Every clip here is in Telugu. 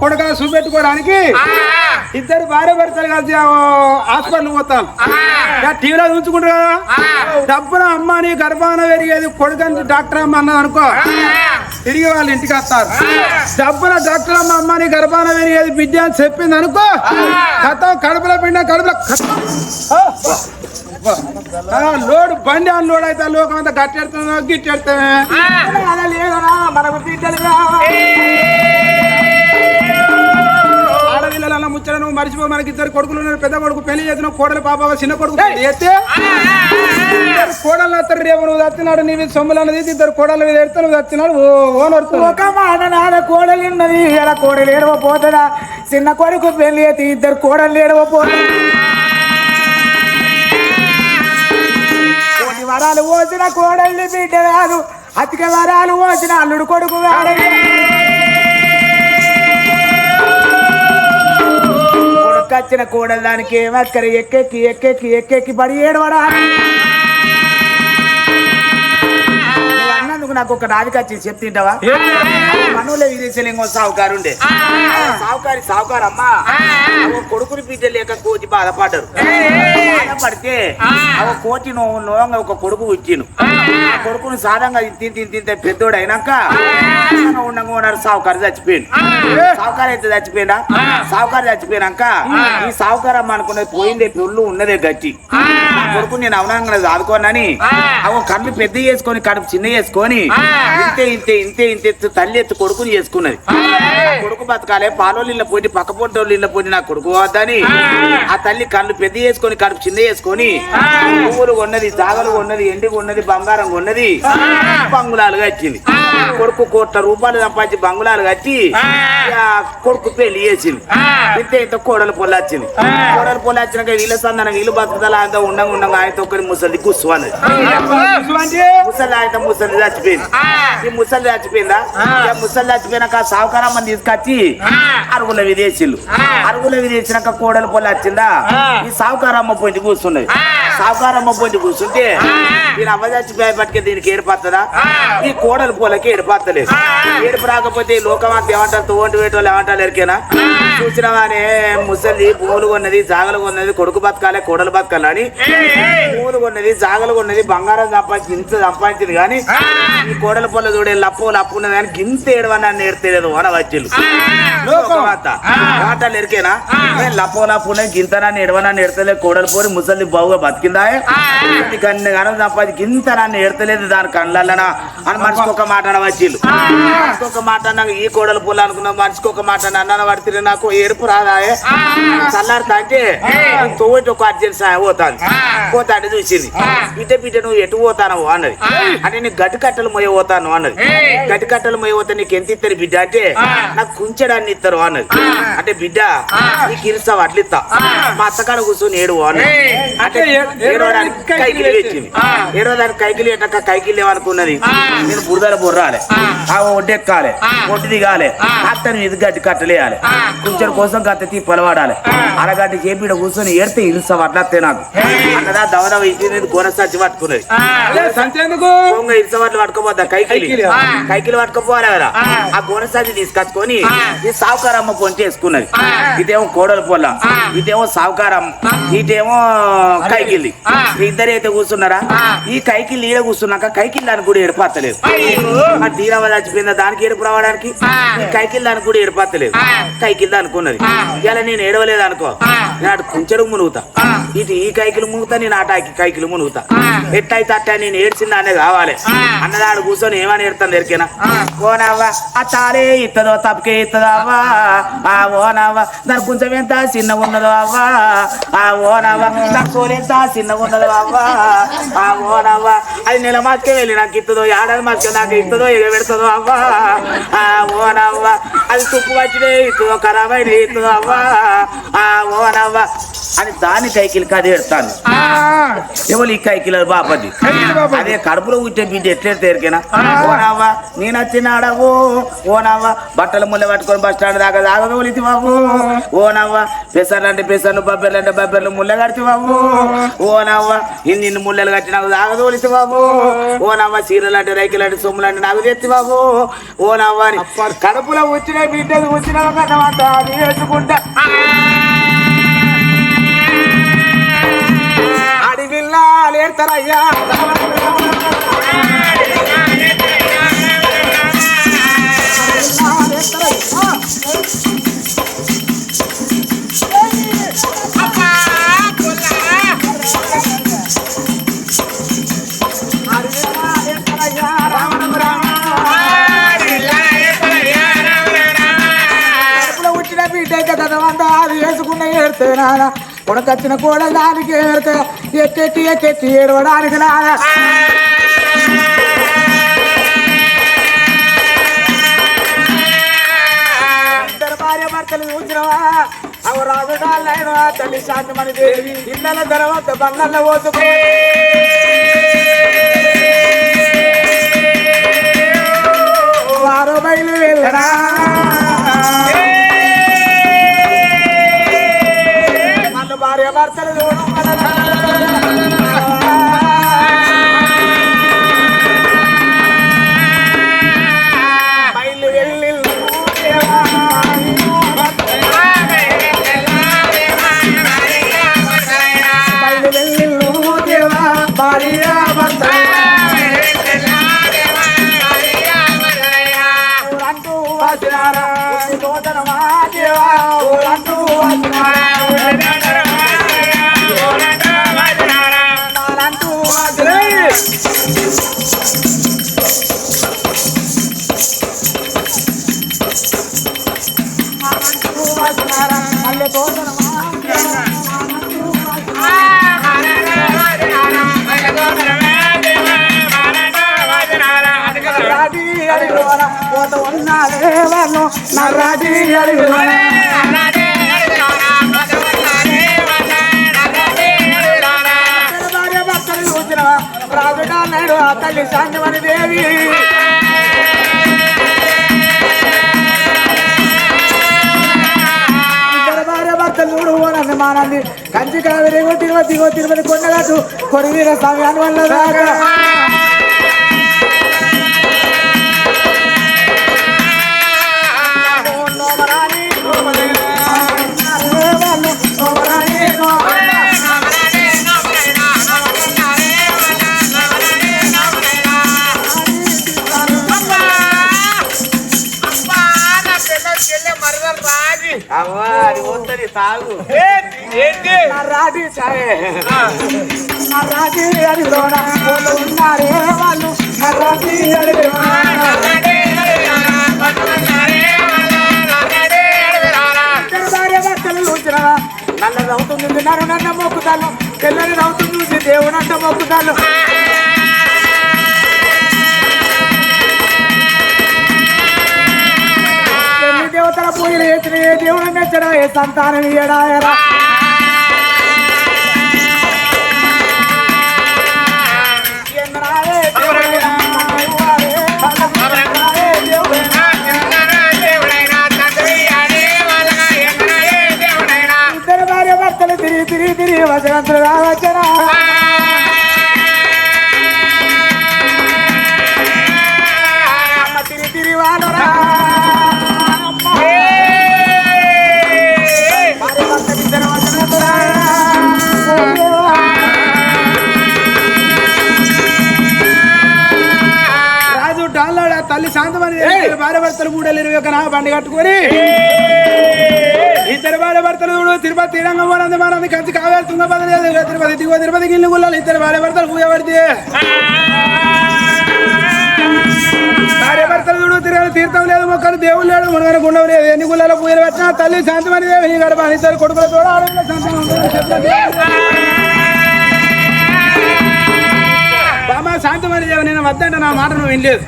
కొడుక చూపెట్టుకోవడానికి ఇద్దరు భార్య భర్తలు కలిసి హాస్పిటల్ పోతాను టీవీలో చూసుకుంటారు కదా? డబ్బున అమ్మ నీ గర్భాన పెరిగేది కొడుకని డాక్టర్ అమ్మ అన్నది అనుకో. తిరిగి వాళ్ళ ఇంటికి వస్తారు. డబ్బున డాక్టర్ అమ్మ అమ్మ నీ గర్భాన పెరిగేది బిడ్డ అని చెప్పింది అనుకో. కథ కడుపులో పిండ కడుపులో లోడ్ బండి అని లోడ్ అయితే లోకం అంతా గట్టెడుతున్నా లేదనా మనకు బిడ్డలు మర్చిపో మనకి ఇద్దరు కొడుకులు ఉన్నారు. పెద్ద కొడుకు పెళ్ళి చేసిన కోడలు పాప చిన్న కొడుకు చేస్తే ఇద్దరు కోడలు అత్తరు రేపు నువ్వు చచ్చినాడు నీ మీద సొమ్ములు అన్నది ఇద్దరు కోడల మీద ఎడితే నువ్వు ఓనర్ ఒక మాట కోడలు ఉన్నది. ఇలా కోడలు ఏడవ పోతుందా చిన్న కొడుకు పెళ్ళి అయితే ఇద్దరు కోడలు ఏడవ పోతుంది కోటి వరాలు పోసిన కోడల్ని బిడ్డ కాదు. అతిక వరాలు పోసిన అల్లుడు కొడుకు కాదు కొడుకు వచ్చిన కోడలు దానికి ఏమక్కర ఎక్కెక్కి ఎక్కెక్కి ఎక్కెక్కి పడి ఏడవడా అన్నందుకు నాకు ఒక నాదికొచ్చి చెప్తింటావా? మనోళ్ళ విదేశాలు ఇంకో సావుకారు ఉండే. సావుకారి సావుకారు అమ్మా. కొడుకుని బిడ్డ లేక కోచి బాధపడ్డారు. బాధపడితే కోటి నువ్వు లోంగా ఒక కొడుకు ఇచ్చిను ఆ కొడుకును సాధంగా తిని తిని తింటే పెద్దోడు అయినాక ఉండగా ఉన్నారు సావుకారు చచ్చిపోయిండు. సావుకారు అయితే చచ్చిపోయినా సావుకారు చచ్చిపోయినాక ఈ సావుకారు అమ్మ అనుకున్నది పోయిందే పెళ్ళు ఉన్నదే గట్టి. నా కొడుకు నేను అవనంగా ఆదుకోనని అవ కళ్ళు పెద్ద చేసుకొని కడుపు చిన్న చేసుకొని ఇంతే ఇంతే ఇంతే తల్లి ఎత్తు కొడుకుని చేసుకున్నది. కొడుకు బతకాలే పాలోళ్ళు ఇళ్ళ పోయి పక్క పొట్టోళ్ళు ఇళ్ళ పోయి నా కొడుకు వద్దని. ఆ. తల్లి కళ్ళు పెద్ద చేసుకొని కడుపు చిన్న చేసుకొని పువ్వులు కొన్నది జాగలు కొన్నది ఎండి కొన్నది బంగారం కొన్నది బంగులాలు కట్టింది కొడుకు కోట్ల రూపాయలు సంపాదించి బంగులాలు కట్టి కొడుకు పెళ్ళి చేసింది ఇంత ఇంత కోడలు పొల్ల వచ్చింది కోడలు పొల్ల వచ్చినాక వీళ్ళ సందన వీళ్ళు బతుకుదల అంతా ఉండంగా ఉండంగా ఆయన ఒకరి ముసలి అన్నది. ముసలి ఆయన ముసలి చచ్చిపోయింది. ఈ ముసలి చచ్చిపోయిందా? ముసలి చచ్చిపోయినాక సావుకారమ్మని తీసుకొచ్చి అరుగుల విదేశీలు అరుగుల విదేశినాక కోడలు పొల్ల వచ్చిందా ఈ సావుకారమ్మ పోయి కూర్చున్నది. సావుకారమ్మ పోయి కూర్చుంటే దీని అవ్వ చచ్చిపోయి పట్టుకే దీనికి ఏర్పడుతుందా ఈ కోడలు పూలకి ఏర్పడతలేదు ఏడుపు రాకపోతే ఈ లోకం అంతా ఏమంటారు? తోంటి వేటోళ్ళు ఏమంటారు ఎరికేనా చూసినవానే ముసలి భూములు కొన్నది జాగలు కొన్నది కొడుకు బతకాలే కోడలు బతకాలని. భూములు కొన్నది జాగలు కొన్నది బంగారం సంపాదించి ఇంత సంపాదించింది కానీ ఈ కోడల పొల చూడే లప్పు లప్పు ఉన్నది కానీ గింత ఏడవని నేర్తలేదు వన వచ్చిళ్ళు మాటలు ఎరికేనా లప్పు లప్పు ఉన్నది గింతనాన్ని ఎడవనాన్ని ఎడతలే కోడలు పోరి ముసలి బావుగా బతికిందా. ముసలి కన్ను గానం సంపాదించి గింత నన్ను ఎడతలేదు దాని కళ్ళనా అని మనిషికి ఒక మాట మనిషికి ఒక మాట అన్నాక ఈ కోడలు పొల అనుకున్నా మనిషికి ఒక మాట అన్న పడితే నాకు ఎరుపు రాదాయే చల్లారుతా అంటే తోటి ఒక అర్జెంట్ సాయం పోతాను పోతాడు చూసింది. బిడ్డ బిడ్డ నువ్వు ఎటు పోతానవు అన్నది. అంటే నీకు గట్టి కట్టలు మొయ్య పోతాను అన్నది. గట్టి కట్టలు మొయ్య పోతే నీకు ఎంత ఇస్తారు బిడ్డ? అంటే నాకు కుంచడాన్ని ఇస్తారు అన్నది. అంటే బిడ్డ నీకు ఇరుస్తావు అట్లా ఇస్తా. మా అత్తకాడ కూర్చొని ఏడు అన్నది. అంటే ఏడవడానికి కైకిలి వచ్చింది ఏడవడానికి కైకిలి ఎట్టక కైకిలి ఏమనుకున్నది? నేను బురదల బుర్రాలి. ఆ. ఒడ్డెక్కాలి ఒడ్డు దిగాలి. అత్తని ఇది గట్టి కట్టలేయాలి. కొంచెం కోసం గట్ట తీ పొలవాడాలి. అరగంట చేపి ఈడ కూర్చొని ఏడితే ఇరుస్తావు అట్లా అత్తే నాకు. అన్నదా దవదవ ఇంటి గోనసచ్చి పట్టుకున్నది. సంచేందుకు దొంగ ఇరుసవాట్లు పట్టుకోపోద్దా కైకిలి. కైకిలి. కైకిలి పట్టుకోపోవాలి కదా. ఆ. గోనసాచి తీసుకొచ్చుకొని ఈ సావుకారమ్మ పొంచి వేసుకున్నది. ఇదేమో కోడల పొల్ల. ఇదేమో సావుకారమ్మ ఇటేమో కైకిల్లి ఇద్దరు అయితే కూర్చున్నారా? ఈ కైకిల్లి ఈడ కూర్చున్నాక కైకిల్లి దానికి కూడా ఏడిపత్తలేదు ఆ తీరవ చచ్చిపోయిందా దానికి ఏడుపు రావడానికి? ఈ కైకిల్లి దానికి కూడా ఏడిపత్తలేదు కైకిల్లి అనుకున్నది. ఇలా నేను ఏడవలేదు అనుకో నేను కుంచెడు మునుగుతా. ఇటు ఈ కైకిలు మునుగుతా నేను ఆ కైకిలు మునుగుతా. ఎట్లయితే అట్ట నేను ఏడ్చింది అనే కావాలి. అన్నదాడు కూర్చొని ఏమని ఏడుతాను ఎరికేనా ఓనవ్వా ఆ తాడే ఇత్తదో తప్పకే అవ్వా. ఆ ఓనవ్వ దాని కొంచెం ఎంత చిన్న ఉన్నదో అవ్వా. ఆ ఓనవ్వ దాని చిన్నగా ఉన్నది ఉన్నదో అవ్వా ఆ ఓనవ్వ అది నెల మాసకే వెళ్ళి నాకు ఇస్తుందో ఏడాది మాసకే నాకు ఇస్తుందో ఎగ పెడుతుందో అవ్వా. ఆ అది తుప్పు వచ్చినే ఇస్తుందో ఖరాబ్ అయిన ఇస్తుందో అవ్వా. ఆ ఓనవ్వ అని దాని కైకిలు కది ఎడతాను ఎవరు ఈ కైకిల బాపతి. అదే కడుపులో పుట్టే బిడ్డ ఎట్లా తేరికేనా ఓనావా నేను వచ్చినాడవో? ఓనావా బట్టల ముళ్ళ పట్టుకొని బస్ స్టాండ్ దాకా దాగదోలితి బాబు. ఓనవ్వా పెసర్లు అంటే పెసర్లు బబ్బెర్లు అంటే బబ్బెర్లు ముళ్ళ కడితే బాబు. ఓనవ్వా ఇన్ని ముళ్ళలు కట్టి నాకు దాగదోలితి బాబు. ఓనవ్వ చీరలు అంటే రైకిలు అంటే సొమ్ములు అంటే నాకు తెత్తి బాబు. ఓనవ్వ కడుపులో వచ్చిన బిడ్డలు వచ్చిన వేసుకుంటా. అడిగిల్లా లేడతారయ్యా కొనకొచ్చిన కూడా దానికి ఏడితే ఎక్కెట్టి ఎక్కెట్టి ఏడవడానికి నాన్న భర్తలు చూసినవా? అవి రాజుడాలైన తల్లి శాంతమణి దేవి. ఇళ్ళ తర్వాత బంగాళ్ళ పోసుకుని వారు బయలు వెళ్ళరా భార్య భర్తలు చూడడం రాజీ భార్య భర్తలు ఆ తల్లి శాంతమణి దేవి. భార్య భర్తలు చూడు నన్ను మానంది కంచి కావిరి తిరుగు తిరుగు తిరుపతి కొండగట్టు కొరివీర స్వామి అనువల్ల దాకా. తాగు. నా రాజీ చాయే. వాళ్ళు. ఉన్నారే వాళ్ళు. నల్ల నన్ను నన్న మొక్కుతాను. తెల్లని చూసి దేవుడు అంట మొక్కుతాను. దేవతల పూజలు చేసిన ఏ దేవుడు మెచ్చడా ఏ సంతానం ఇయ్యడా తల్లి శాంతమని భార్య భర్తలు మూడు ఇరవై ఒక బండి కట్టుకొని ఇద్దరు భార్య భర్తలు చూడు తిరుపతి తీరంగం పోనంది మనంది కంచి కావేరు తుంగపద లేదు తిరుపతి దిగువ తిరుపతి గిల్లు గుల్లాలు ఇద్దరు భార్య భర్తలు పూజ పడితే భార్య భర్తలు చూడు తిరగలు తీర్థం లేదు మొక్కలు దేవుడు లేడు మునగన గుండం లేదు ఎన్ని గుళ్ళలో పూజలు పెట్టినా తల్లి శాంతమని దేవి గడప ఇద్దరు కొడుకుల తోడ ఆడపిల్ల శాంతం బాబా శాంతమని దేవి నేను వద్దంటే నా మాట నువ్వు వినలేదు.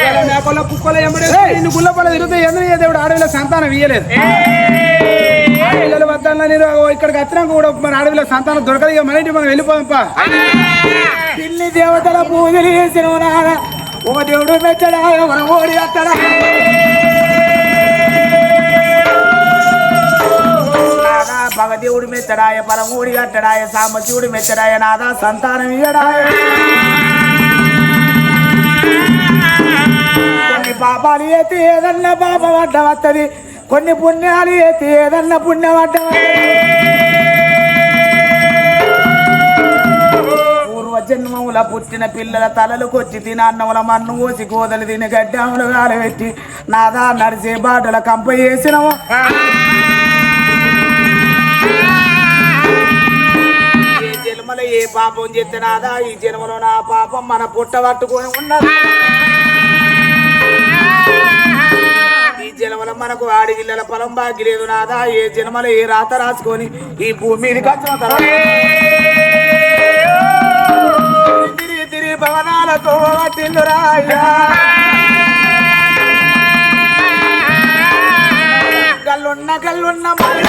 ఇలా మేకల కుక్కల ఎమ్మడే ఇన్ని గుళ్ళ పడ తిరుగుతాయి ఎందుకు ఏ దేవుడు? ఆడవిలో సంతానం ఇయ్యలేదు. పిల్లలు నేను ఇక్కడికి వచ్చినాక కూడా మన అడవిలో సంతానం దొరకదు. ఇక మన ఇంటికి మనం వెళ్ళిపోదాంపా. పిల్లి దేవతల పూజలు చేసిన ఒక దేవుడు మెచ్చడా ఓడి అత్తడా మగదేవుడు మెచ్చడాయ పరమూడి కట్టడాయ సామశివుడు మెచ్చడాయ నాదా సంతానం ఇయ్యడాయ. కొన్ని పాపాలు ఏతి ఏదన్నా పాప వడ్డ వస్తుంది కొన్ని పుణ్యాలు ఏతి ఏదన్నా పుణ్య వడ్డ పూర్వ జన్మముల పుట్టిన పిల్లల తలలు కొచ్చి తిన అన్నముల మన్ను ఓసి కోదలు తిని గడ్డాములు గాలబెట్టి నాదా నడిచే బాటల కంప చేసినము. ఏ జన్మలో ఏ పాపం చెత్తనాదా ఈ జన్మలో నా పాపం మన పుట్ట పట్టుకొని ఉన్నది? ఈ జన్మలో మనకు ఆడిగిల్లల పొలం బాగి లేదు నాదా? ఏ జన్మలో ఏ రాత రాసుకొని ఈ భూమి మీదకి వచ్చిన తర్వాత తిరిగి తిరిగి భవనాలతో తిల్లురాయ్యా గల్లున్న గల్లున్న మళ్ళీ.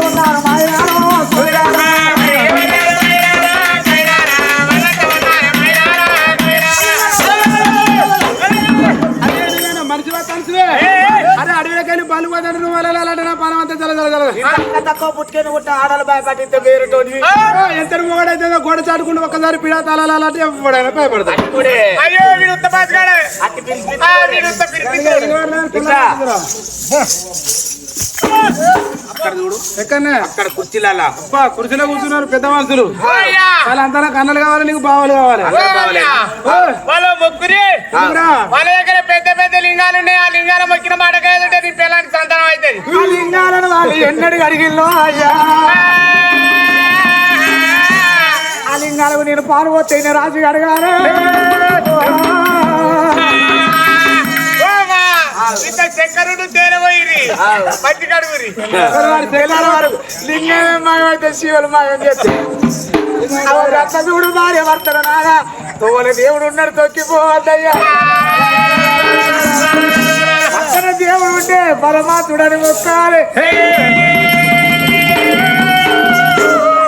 ఉన్నారు అరే అడవిలోకి వెళ్ళి బలు పోతాడు నువ్వు వెళ్ళాలంటే నా పానం అంతా జల జల జల తక్కువ పుట్టుకొని పుట్ట ఆడలు భయపడితే ఎంత మొగడైతే గోడ చాటుకుంటూ ఒక్కసారి పిడా ఎవడైనా భయపడతాడు అట్టి ఎక్కడనే? అక్కడ కుర్చీలలా. అబ్బా కుర్చీలో కూర్చున్నారు పెద్ద మనుషులు. అయ్యా వాళ్ళంతా నాకు అన్నలు కావాలి నీకు బావలు కావాలి. వాళ్ళ ముగ్గురి? వాళ్ళ దగ్గర పెద్ద పెద్ద లింగాలు ఉన్నాయి. ఆ లింగాల మొక్కిన మాట కాదంటే నీ పిల్లానికి సంతానం అవుతుంది. ఆ లింగాలను వాళ్ళు ఎన్నడు అడిగిల్లో? అయ్యా. ఆ లింగాలకు నేను పాల్పోతే రాజు అడగాలి ఇంత చక్కరుడు తేరబోయిరి మట్టి కడుగురి. లింగమే మాయమైతే శివులు మాయం చేస్తే. రత్న చూడు భార్య భర్తలు నారా తోల దేవుడు ఉన్నాడు తొక్కిపోవద్దయ్యా. పక్కన దేవుడు ఉంటే పరమాత్ముడని మొక్కాలి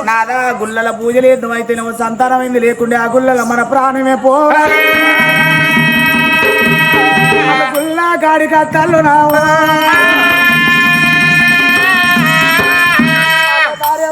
నాదా గుల్లల పూజలు ఎందుమైతే నువ్వు సంతానమైంది లేకుండే ఆ గుల్లల మన ప్రాణమే పోవాలి. గాడిగా తల్లు నా భార్య